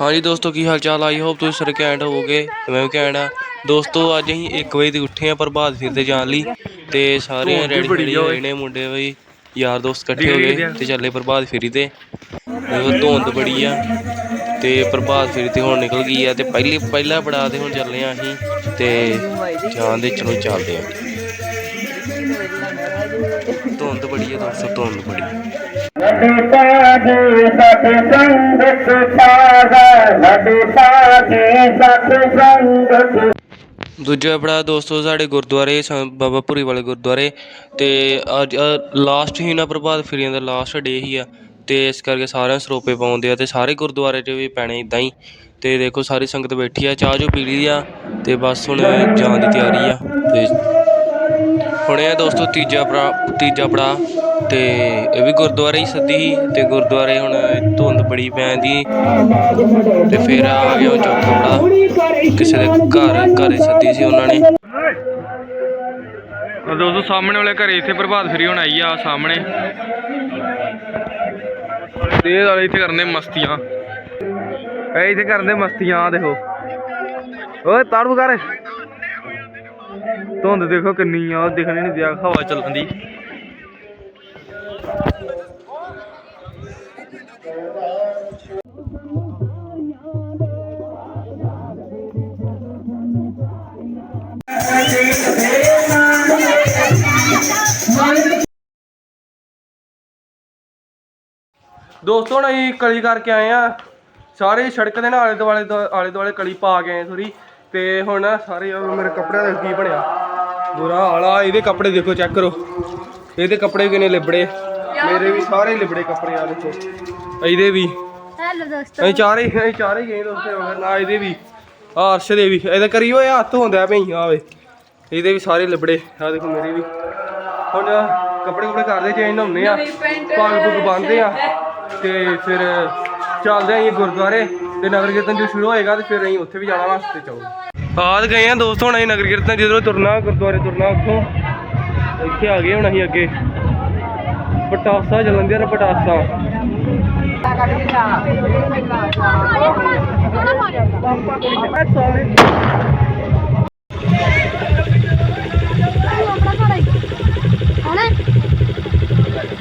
ਹਾਂਜੀ ਦੋਸਤੋ ਕੀ ਹਾਲ ਚਾਲ ਆਈ ਹੋਪ ਤੁਸੀਂ ਸਾਰੇ ਘੈਂਟ ਹੋਵੋਗੇ ਤੇ ਮੈਂ ਵੀ ਘੈਂਟ ਆ। ਦੋਸਤੋ ਅੱਜ ਅਸੀਂ 1 ਵਜੇ ਤੇ ਉੱਠੇ ਆ ਪ੍ਰਭਾਤ ਫਿਰ ਤੇ ਜਾਣ ਲਈ ਤੇ ਸਾਰੇ ਰੈਡੀ ਬੜੀ ਓਏ। ਹੋਏ ਨੇ ਮੁੰਡੇ ਬਈ ਯਾਰ ਦੋਸਤ ਇਕੱਠੇ ਹੋ ਗਏ ਦੇ। ਤੇ ਚੱਲੇ ਪ੍ਰਭਾਤ ਫੇਰੀ ਤੇ। ਦੇਖੋ ਧੁੰਦ ਬੜੀ ਆ ਤੇ ਪ੍ਰਭਾਤ ਫੇਰੀ ਤੇ ਹੁਣ ਨਿਕਲ ਗਈ ਆ ਤੇ ਪਹਿਲੀ ਪਹਿਲਾ ਪੜਾ ਤੇ ਹੁਣ ਚੱਲੇ ਆ ਅਸੀਂ ਤੇ ਜਾਂਦੇ ਚਲੋ ਚੱਲਦੇ ਆ ਧੁੰਦ ਬੜੀ ਆ ਦੋਸਤੋ ਧੁੰਦ ਬੜੀ। ਨਦੀ ਸਾਧੀ ਸਤ ਸੰਗਤ ਸਾਗਰ, ਨਦੀ ਸਾਧੀ ਸਤ ਸੰਗਤ। ਦੂਜਾ ਬੜਾ ਦੋਸਤੋ, ਸਾਡੇ ਗੁਰਦੁਆਰੇ ਸ- ਬਾਬਾ ਭੂਰੀ ਵਾਲੇ ਗੁਰਦੁਆਰੇ ਤੇ ਅੱਜ ਲਾਸਟ ਹੀ ਨਾ ਪ੍ਰਭਾਤ ਫੇਰੀਆਂ ਦਾ ਲਾਸਟ ਡੇ ਹੀ ਆ ਤੇ ਇਸ ਕਰਕੇ ਸਾਰਿਆਂ ਸਰੋਪੇ ਪਾਉਂਦੇ ਆ ਤੇ ਸਾਰੇ ਗੁਰਦੁਆਰੇ 'ਚ ਵੀ ਪੈਣੇ ਇਦਾਂ ਹੀ। ਤੇ ਦੇਖੋ ਸਾਰੀ ਸੰਗਤ ਬੈਠੀ ਆ, ਚਾਹ ਜੋ ਪੀ ਲਈ ਆ ਤੇ ਬਸ ਹੁਣ ਜਾਣ ਦੀ ਤਿਆਰੀ ਆ ਤੇ ਹੁਣੇ ਆ ਦੋਸਤੋ ਤੀਜਾ ਪੜਾ ਤੀਜਾ ਪੜਾ ਤੇ ਇਹ ਵੀ ਗੁਰਦੁਆਰੇ ਹੀ ਸੱਦੀ ਸੀ ਤੇ ਗੁਰਦੁਆਰੇ ਹੁਣ ਧੁੰਦ ਬੜੀ ਪੈਂਦੀ ਤੇ ਫਿਰ ਆ ਗਿਆ ਉਹ ਚੌਥਾ ਪੜਾ ਕਿਸੇ ਦੇ ਘਰ, ਘਰੇ ਸੱਦੀ ਸੀ ਉਹਨਾਂ ਨੇ। ਦੋਸਤੋ, ਸਾਹਮਣੇ ਵਾਲੇ ਘਰੇ ਇੱਥੇ ਪ੍ਰਭਾਤ ਫੇਰੀ ਹੁਣ ਆਈ ਆ ਸਾਹਮਣੇ। ਤੇ ਇਹ ਵਾਲੇ ਇੱਥੇ ਕਰਨੇ ਮਸਤੀਆਂ। ਇਹ ਇੱਥੇ ਕਰਦੇ ਮਸਤੀਆਂ ਦੇਖੋ। ਓਏ, ਤਾੜੂ ਕਰ। ਧੁੰਦ ਦੇਖੋ ਕਿੰਨੀ ਆ, ਉਹ ਦਿਖਣੀ ਨਹੀਂ ਦਿਆ, ਹਵਾ ਚੱਲਣ ਦੀ। ਦੋਸਤੋ ਹੁਣ ਅਸੀਂ ਕਲੀ ਕਰਕੇ ਆਏ ਆ ਸਾਰੇ ਸੜਕ ਦੇ ਨਾਲ ਆਲੇ ਦੁਆਲੇ ਦੁਆ- ਆਲੇ ਦੁਆਲੇ ਕਲੀ ਪਾ ਕੇ ਆਏ ਥੋੜੀ ਤੇ ਹੁਣ ਨਾ ਸਾਰੇ ਉਹ ਮੇਰੇ ਕੱਪੜਿਆਂ ਦਾ ਕੀ ਬਣਿਆ? ਬੁਰਾ ਹਾਲ ਇਹਦੇ ਕੱਪੜੇ ਦੇਖੋ ਚੈੱਕ ਕਰੋ। ਇਹਦੇ ਕੱਪੜੇ ਕਿੰਨੇ ਲਿਬੜੇ। ਮੇਰੇ ਵੀ ਸਾਰੇ ਲਿਬੜੇ ਕੱਪੜੇ ਆ ਦੇਖੋ ਇਹਦੇ ਵੀ। ਹੈਲੋ ਦੋਸਤੋ। ਅਸੀਂ ਚਾਰੇ ਅਸੀਂ ਚਾਰੇ ਗਏ ਦੋਸਤੋ ਮਗਰ ਨਾ ਇਹਦੇ ਵੀ। ਆ ਅਰਸ਼ ਦੇ ਵੀ। ਇਹਦਾ ਕਰੀ ਹੋਏ ਹੱਥ ਹੁੰਦਾ ਪਈ ਆਵੇ ਇਹਦੇ ਵੀ ਸਾਰੇ ਲਿਬੜੇ ਆ ਦੇਖੋ ਮੇਰੇ ਵੀ। ਹੁਣ ਕੱਪੜੇ ਕੁਪੜੇ ਕਰਦੇ ਚੇਂਜ ਨਹਾਉਂਦੇ ਆ ਪੱਗ ਪੁੱਗ ਬੰਨਦੇ ਆ ਤੇ ਫਿਰ ਚੱਲਦੇ ਆਂ ਜੀ ਗੁਰਦੁਆਰੇ ਤੇ ਨਗਰ ਕੀਰਤਨ ਜੋ ਸ਼ੁਰੂ ਹੋਏਗਾ ਤੇ ਫਿਰ ਅਸੀਂ ਉੱਥੇ ਵੀ ਜਾਣਾ ਵਾਸਤੇ ਚਾਹੋ ਆਦ ਗਏ ਆ ਦੋਸਤੋ ਹੁਣ ਅਸੀਂ ਨਗਰ ਕੀਰਤਨ ਜਦੋਂ ਤੁਰਨਾ ਗੁਰਦੁਆਰੇ ਤੁਰਨਾ ਉੱਥੋਂ। ਇੱਥੇ ਆ ਗਏ ਹੁਣ ਅਸੀਂ ਅੱਗੇ। ਪਟਾਸਾ ਜਲੰਧਰ ਦਾ ਪਟਾਸਾ।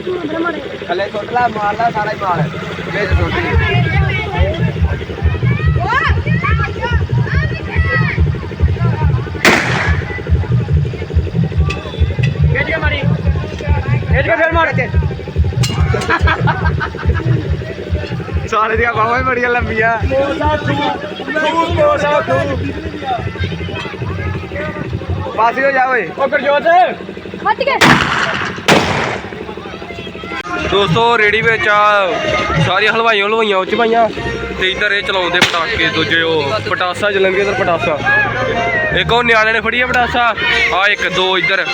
ਥੱਲੇ ਸੁੱਟ ਲਾ ਮਾਰ ਲਾ ਸਾਰਾ ਹੀ ਮਾਲ ਵਿੱਚ ਸੁੱਟ ਖਿੱਚ ਕੇ ਮਾਰੀ। ਖਿੱਚ ਕੇ ਫਿਰ ਮਾਰ ਕੇ ਸਾਰੇ ਦੀਆਂ ਬਾਹਾਂ ਹੀ ਬੜੀਆਂ ਲੰਬੀਆਂ ਪਾਸੇ ਹੋ ਜਾ ਓਏ। ਓ ਗੁਰਜੋਤ। ਵੱਜ ਗਏ। ਦੋਸਤੋ ਰੇੜੀ ਵਿੱਚ ਆ ਸਾਰੀਆਂ ਹਲਵਾਈਆਂ ਹਲਵਾਈਆਂ ਉੱਚ ਪਾਈਆਂ ਤੇ ਇੱਧਰ ਇਹ ਚਲਾਉਂਦੇ ਪਟਾਕੇ, ਦੂਜੇ ਉਹ ਪਟਾਸਾ ਜਲੰਗੇ ਇਧਰ ਪਟਾਸਾ। ਇੱਕ ਉਹ ਨਿਆਣੇ ਨੇ ਫੜੀ ਆ ਪਟਾਸਾ, ਆ ਇੱਕ, ਦੋ ਇੱਧਰ।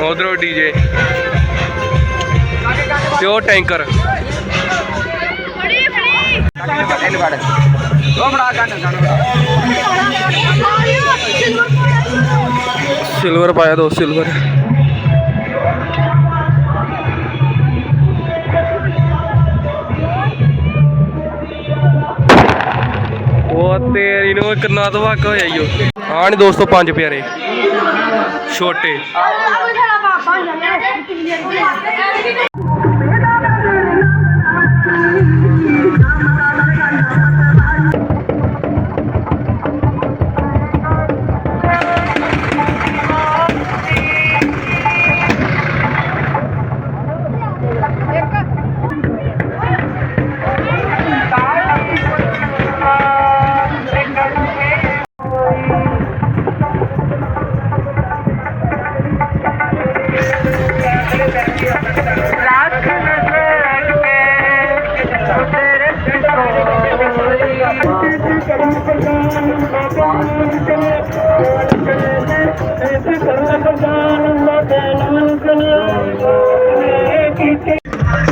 ਉਧਰੋਂ ਡੀਜੇ ਤੇ ਉਹ ਟੈਂਕਰ। ਸਿਲਵਰ ਪਾਇਆ ਦੋ, ਸਿਲਵਰ। ਉਹ ਤੇਰੀ ਨੂੰ ਕਿੰਨਾ ਧਵਾਕ ਹੋਇਆ ਈਓ ਆਹ ਨੀ ਦੋਸਤੋ ਪੰਜ ਪਿਆਰੇ। ਛੋਟੇ।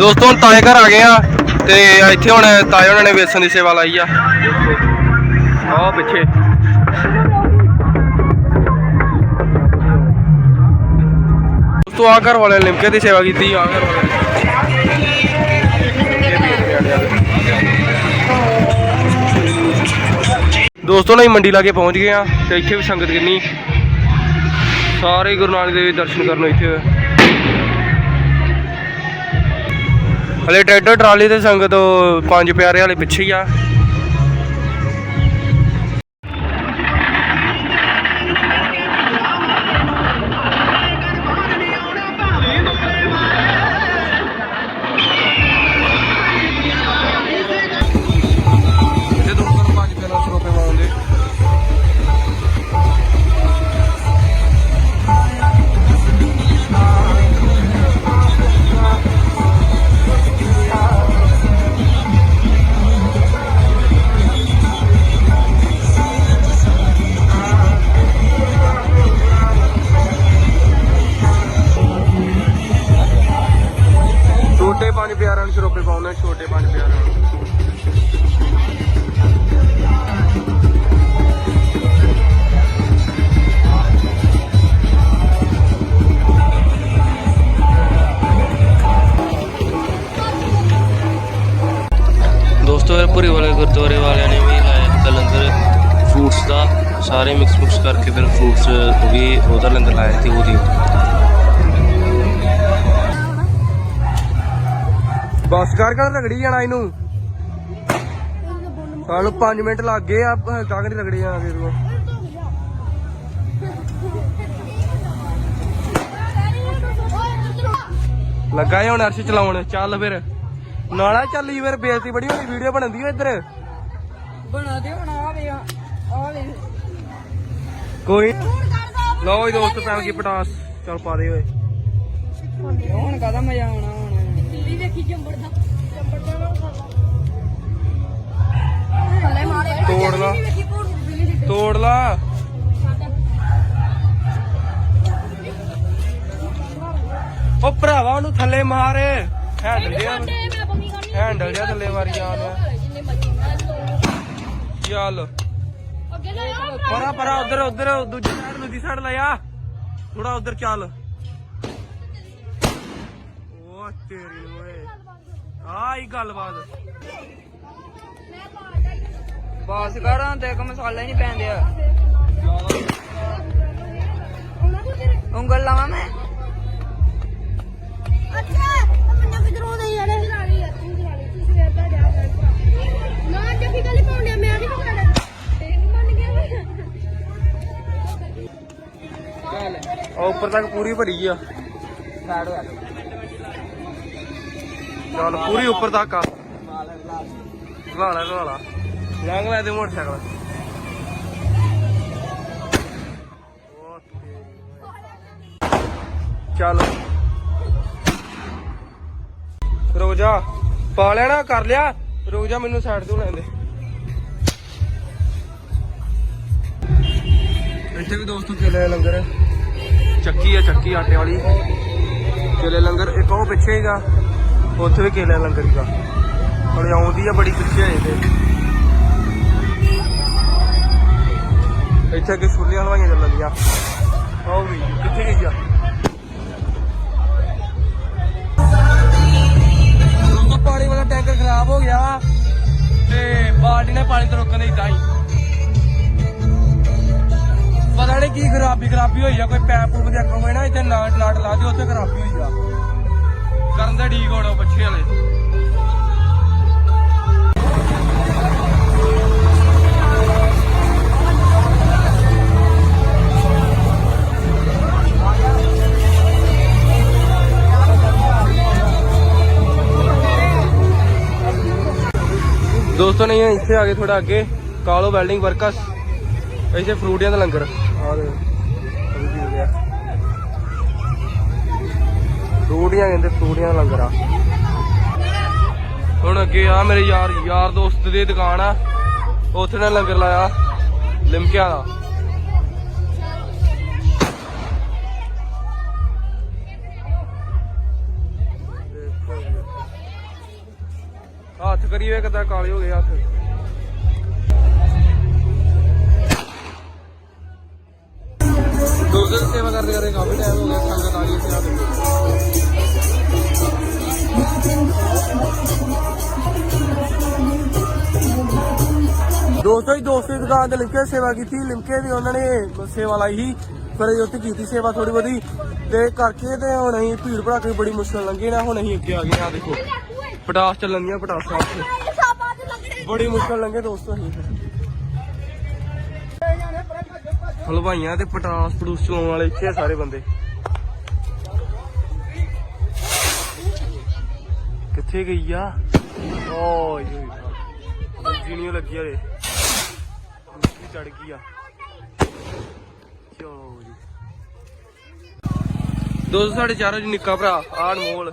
ਦੋਸਤੋ, ਹੁਣ ਤਾਏ ਘਰ ਆ ਗਏ ਆ ਤੇ ਇੱਥੇ ਹੁਣ ਤਾਏ ਉਹਨਾਂ ਨੇ ਵੇਸਣ ਦੀ ਸੇਵਾ ਲਾਈ ਆ। ਆਹ ਪਿੱਛੇ। ਦੋਸਤੋ ਆ ਘਰ ਵਾਲੇ ਲਿਮਕੇ ਦੀ ਸੇਵਾ ਕੀਤੀ ਆ ਘਰ ਵਾਲੇ ਦੋਸਤੋ ਲਈ ਮੰਡੀ ਲਾਗੇ ਪਹੁੰਚ ਗਏ ਆ ਤੇ ਇੱਥੇ ਵੀ ਸੰਗਤ ਕਿੰਨੀ। ਸਾਰੇ ਗੁਰੂ ਨਾਨਕ ਦੇਵ ਦੇ ਦਰਸ਼ਨ ਕਰਨ ਇੱਥੇ। ਹਲੇ ਟਰੈਕਟਰ ਟਰਾਲੀ ਦੇ ਸੰਗਤ ਪੰਜ ਪਿਆਰੇ ਵਾਲੇ ਪਿੱਛੇ ਹੀ ਆ। ਦੋਸਤੋ ਇਹ ਵਾਲੇ ਗੁਰਦੁਆਰੇ ਵਾਲਿਆਂ ਨੇ ਵੀ ਲਾਇਆ ਲੰਗਰ ਫਰੂਟਸ ਦਾ ਸਾਰੇ ਮਿਕਸ ਮੁਕਸ ਕਰਕੇ ਫਿਰ ਫਰੂਟਸ ਵੀ ਉਹਦਾ ਲੰਗਰ ਲਾਇਆ ਸੀ ਉਹਦੀ ਬਸ ਕਰ ਕਰ ਰਗੜੀ ਜਾਣਾ ਇਹਨੂੰ। ਸਾਨੂੰ 5 ਮਿੰਟ ਲੱਗ ਗਏ ਆ ਕਾਗਰ ਰਗੜੀ ਜਾਣਾ ਫਿਰ ਉਹ? ਲੱਗਾ ਹੁਣ ਅਰਸ਼ ਚਲਾਉਣ, ਚੱਲ ਫਿਰ। ਨਾਲਾ ਚੱਲੀ ਫਿਰ ਬੇਇੱਜ਼ਤੀ ਬੜੀ ਹੋਣੀ ਵੀਡੀਓ ਬਣਦੀ ਓ ਇੱਧਰ। ਬਣਾ ਦੇ ਹੁਣ ਆ ਵੇ ਆ ਵੇ। ਕੋਈ ਲਓ ਜੀ ਦੋਸਤ ਪੈਣ ਕੀ ਪਟਾਸ ਚੱਲ ਪਾ ਦੇ ਓਏ। ਹੁਣ ਕਾਦਾ ਮਜ਼ਾ ਆਉਣਾ ਹੁਣ? ਦਿੱਲੀ ਵੇਖੀ ਜੰਬੜ ਦਾ। ਜੰਬੜ ਦਾ ਮਾਰੇ ਤੋੜ ਲਾ। ਤੋੜ ਲਾ। ਉਹ ਭਰਾਵਾ ਉਹਨੂੰ ਥੱਲੇ ਮਾਰ। ਹੈਂਡਲ ਜਿਹਾ। ਹੈਂਡਲ ਜਿਹਾ ਥੱਲੇ ਮਾਰੀ ਜਾਣ ਜਿੰਨੇ ਚੱਲ। ਪਰਾ ਪਰਾ, ਉਧਰ ਉਧਰ, ਦੂਜੀ ਸਾਈਡ ਦੂਜੀ ਸਾਈਡ ਲੈ ਥੋੜਾ ਉਧਰ ਚੱਲ। ਉਹ ਤੇਰੀ ਓਏ। ਆਈ ਗੱਲਬਾਤ। ਬਾਸ ਕਰਾਂ ਤੇ ਇੱਕ ਮਸਾਲੇ ਨਹੀਂ ਪੈਂਦੇ ਆ। ਤੱਕ ਪੂਰੀ ਭਰੀ ਆ। ਸਾਈਡ ਹੋ ਚੱਲ, ਪੂਰੀ ਉੱਪਰ ਤੱਕ ਆ। ਲਾ ਲੈ ਲਾ ਲਾ ਲੰਘ ਲੈ ਤੇ ਮੋਟਰਸਾਈਕਲ। ਚੱਲ। ਰੋਜਾ ਜਾ ਪਾ ਲੈਣਾ, ਕਰ ਲਿਆ। ਰੋਜਾ ਮੈਨੂੰ ਸਾਈਡ ਤੋਂ ਲੈਂਦੇ ਇੱਥੇ ਵੀ ਦੋਸਤੋ ਕੇਲੇ ਲੰਗਰ। ਚੱਕੀ ਆ, ਚੱਕੀ ਆਟੇ ਵਾਲੀ। ਕੇਲੇ ਲੰਗਰ, ਇੱਕ ਉਹ ਪਿੱਛੇ ਹੀਗਾ ਉੱਥੇ ਵੀ ਕੇਲੇ ਲੰਗਰ ਹੀਗਾ ਹਲੇ ਆਉਂਦੀ ਆ, ਬੜੀ ਪਿੱਛੇ ਹੈ ਤੇ ਇੱਥੇ ਕਿ ਛੁੱਲੀਆਂ ਹਲਵਾਈਆਂ ਚੱਲਣ ਦੀਆਂ। ਆਓ ਵੀ, ਕਿੱਥੇ ਗਈ ਆ? ਪਾਣੀ ਵਾਲਾ ਟੈਂਕਰ ਖਰਾਬ ਹੋ ਗਿਆ ਤੇ ਬਾਲਟੀ ਨੇ ਪਾਣੀ ਤੋਂ ਰੋਕਣ ਦੇ ਇਦਾਂ ਹੀ। ਪਤਾ ਨਹੀਂ ਕੀ ਖਰਾਬੀ ਖਰਾਬੀ ਹੋਈ ਆ, ਕੋਈ ਪੈਪ ਪੂਪ ਦੇ ਅੱਗੋਂ ਹੋਏ ਨਾ, ਇੱਥੇ ਨਾਟ ਨਾਟ ਲਾ ਦਿਓ, ਉੱਥੇ ਖਰਾਬੀ ਹੋਈ ਆ। ਕਰਨ ਦਾ ਢੀਕ ਹੋਣਾ ਬੱਚੇ ਵਾਲੇ। ਦੋਸਤੋ, ਨਹੀਂ, ਇੱਥੇ ਆ ਗਏ ਥੋੜਾ ਅੱਗੇ, ਕਾਲੋ ਵੈਲਡਿੰਗ ਵਰਕਸ, ਇੱਥੇ ਫਰੂਟੀਆਂ ਦਾ ਲੰਗਰ। ਆ। ਦੇ ਫਰੂਟੀਆਂ ਕਹਿੰਦੇ ਫਰੂਟੀਆਂ ਲੰਗਰ ਆ। ਹੁਣ ਅੱਗੇ ਆ ਮੇਰੇ ਯਾਰ ਯਾਰ ਦੋਸਤ ਦੀ ਦੁਕਾਨ ਆ। ਉੱਥੇ ਨੇ ਲੰਗਰ ਲਾਇਆ, ਲਿਮਕਿਆਂ ਦਾ। ਦੇਖੋ ਜੀ। ਹੱਥ ਕਰੀਏ ਕਿਦਾਂ ਕਾਲੇ ਹੋ ਗਏ ਹੱਥ। ਦੋਸਤ ਦੀ ਸੇਵਾ ਕਰਦੇ ਕਰਦੇ ਕਾਫੀ ਟਾਈਮ ਹੋ ਗਿਆ ਸੰਗਤ ਆ ਗਈ ਸੀ ਆ ਦੇਖੋ ਦੋਸਤੋ ਹੀ ਦੋਸਤੀ ਦੁਕਾਨ ਤੇ ਲਿਮਕੇ ਦੀ ਸੇਵਾ ਕੀਤੀ ਲਿਮਕੇ ਦੀ ਉਹਨਾਂ ਨੇ ਸੇਵਾ ਲਾਈ ਸੀ ਫਿਰ ਅਸੀਂ ਉੱਥੇ ਕੀਤੀ ਸੇਵਾ ਥੋੜੀ ਬਹੁਤੀ। ਤੇ ਕਰਕੇ ਤੇ ਹੁਣ ਅਸੀਂ ਭੀੜ ਭੜਾਕੇ ਬੜੀ ਮੁਸ਼ਕਲ ਲੰਘੇ ਨਾ ਹੁਣ ਅਸੀਂ ਅੱਗੇ ਆ ਗਏ ਆ ਦੇਖੋ। ਪਟਾਸ ਚੱਲਣ ਦੀਆਂ ਪਟਾਸਾਂ। ਬੜੀ ਮੁਸ਼ਕਲ ਲੰਘੇ ਦੋਸਤੋ ਅਸੀਂ। ਹਲਵਾਈਆਂ ਤੇ ਪਟਾਸ ਪਟੂਸ ਚਲਾਉਣ ਵਾਲੇ ਇੱਥੇ ਆ ਸਾਰੇ ਬੰਦੇ। ਕਿੱਥੇ ਗਈ ਆ? ਓਏ ਦੂਜੀ ਨਹੀਂ ਲੱਗੀ ਹਲੇ ਦੂਜੀ ਚੜ ਗਈ ਆ। ਚਲੋ ਜੀ। ਦੋਸਤੋ, ਸਾਡੇ ਚਾਰੋਂ ਜੀ ਨਿੱਕਾ ਭਰਾ, ਆਹ ਮੋਲ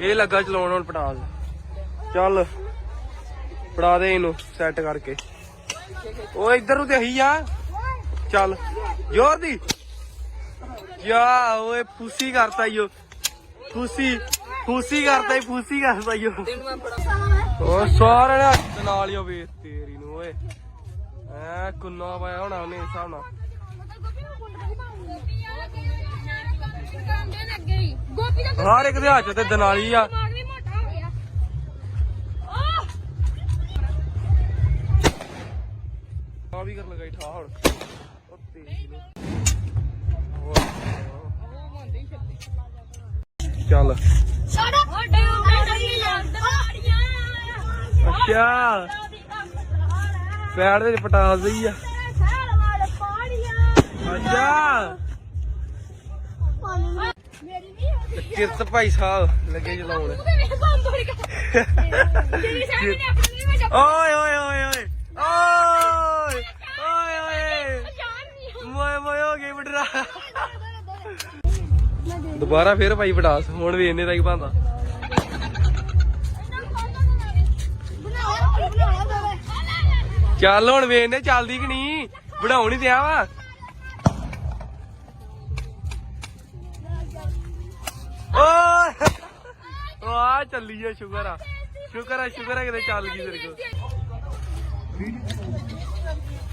ਇਹ ਲੱਗਾ ਚਲਾਉਣ ਹੁਣ ਪਟਾਸ। ਚੱਲ ਫੜਾ ਦੇ ਇਹਨੂੰ ਸੈੱਟ ਕਰਕੇ। ਉਹ ਇੱਧਰ ਨੂੰ ਤੇ ਅਹੀ ਆ। ਚੱਲ। ਜ਼ੋਰ ਦੀ। ਯਾ ਓਏ, ਫੂਸੀ ਕਰਤਾ ਈਓ ਫੂਸੀ ਫੂਸੀ ਕਰਤਾ ਈ, ਫੂਸੀ ਕਰਤਾ ਈਓ ਓ। ਸਾਰੇ ਨੇ ਹੱਥ ਨਾਲ ਹੀ ਵੇ ਤੇਰੀ ਨੂੰ, ਓਏ। ਐ, ਕੁੰਨਾ ਪਾਇਆ ਹੋਣਾ ਉਹਨੇ ਹਿਸਾਬ ਨਾਲ। ਹਰ ਇੱਕ ਦੇ ਹੱਥ ਤੇ ਦਨਾਲੀ ਆ। ਹੋ ਆ ਵੀ ਕਰ ਲਗਾਈ ਠਾ ਹੁਣ। ਚੱਲ। ਅੱਛਾ। ਪੈਰ ਦੇ ਪਟਾਸ ਹੀ ਆ। ਅੱਛਾ। ਕਿਰਤ ਭਾਈ ਸਾਹਿਬ ਲੱਗੇ ਵਿੱਚ ਓਏ ਓਏ ਓਏ ਓਏ। ਓਏ ਓਏ। ਓਏ ਮੋਏ ਮੋਏ ਹੋ ਗਈ ਬਟਰਾ ਦੁਬਾਰਾ ਫੇਰ ਭਾਈ ਪਟਾਸ ਹੁਣ ਵੀ ਇੰਨੇ ਦਾ ਹੀ ਪਾਉਂਦਾ ਚੱਲ ਹੁਣ ਵੇਖਨੇ ਚੱਲਦੀ ਕਿ ਨਹੀਂ ਵਢਾਉਣ ਹੀ ਦਿਆ ਵਾ। ਓਏ, ਆ ਚੱਲੀ ਆ, ਸ਼ੁਕਰ ਆ। ਸ਼ੁਕਰ ਆ ਸ਼ੁਕਰ ਆ ਕਿਤੇ ਚੱਲ ਗਈ ਤੇਰੇ ਕੋਲ।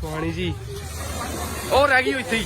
ਪਾਣੀ ਜੀ, ਉਹ ਰਹਿ ਗਈ ਇੱਥੇ ਹੀ।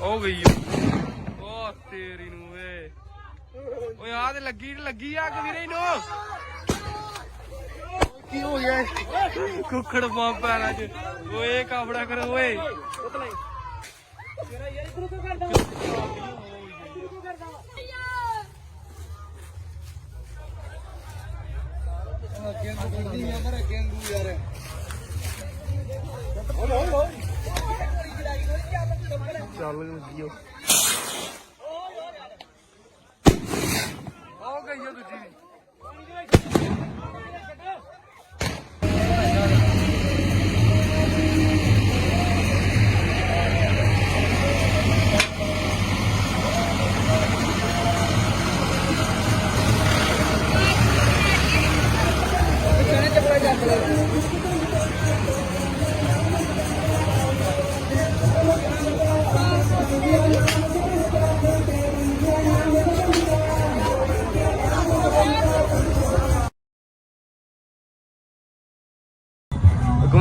ਹੋ ਗਈ। ਓ ਤੇਰੀ ਨੂੰ ਵੇ ਓਏ ਆ ਤੇ ਲੱਗੀ ਲੱਗੀ ਆ ਕਵੀਰੇ ਨੂੰ ਕੀ ਹੋ ਗਿਆ? ਕੁੱਕੜ ਪੰਪ ਪੈਣਾ ਚ। ਓਏ ਕਾਫੜਾ ਕਰ ਓਏ। ਚੱਲ ਲੱਗੀ ਓ ਹੋ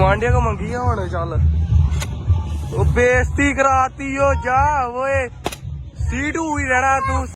ਗਵਾਂਢੀਆਂ ਕੋ ਮੰਗੀ ਆ ਹੁਣ, ਚੱਲ। ਉਹ ਬੇਇੱਜ਼ਤੀ ਕਰਾਤੀ ਓ ਜਾ, ਓਏ। ਸੀਟੂ ਹੀ ਰਹਿਣਾ ਤੂੰ।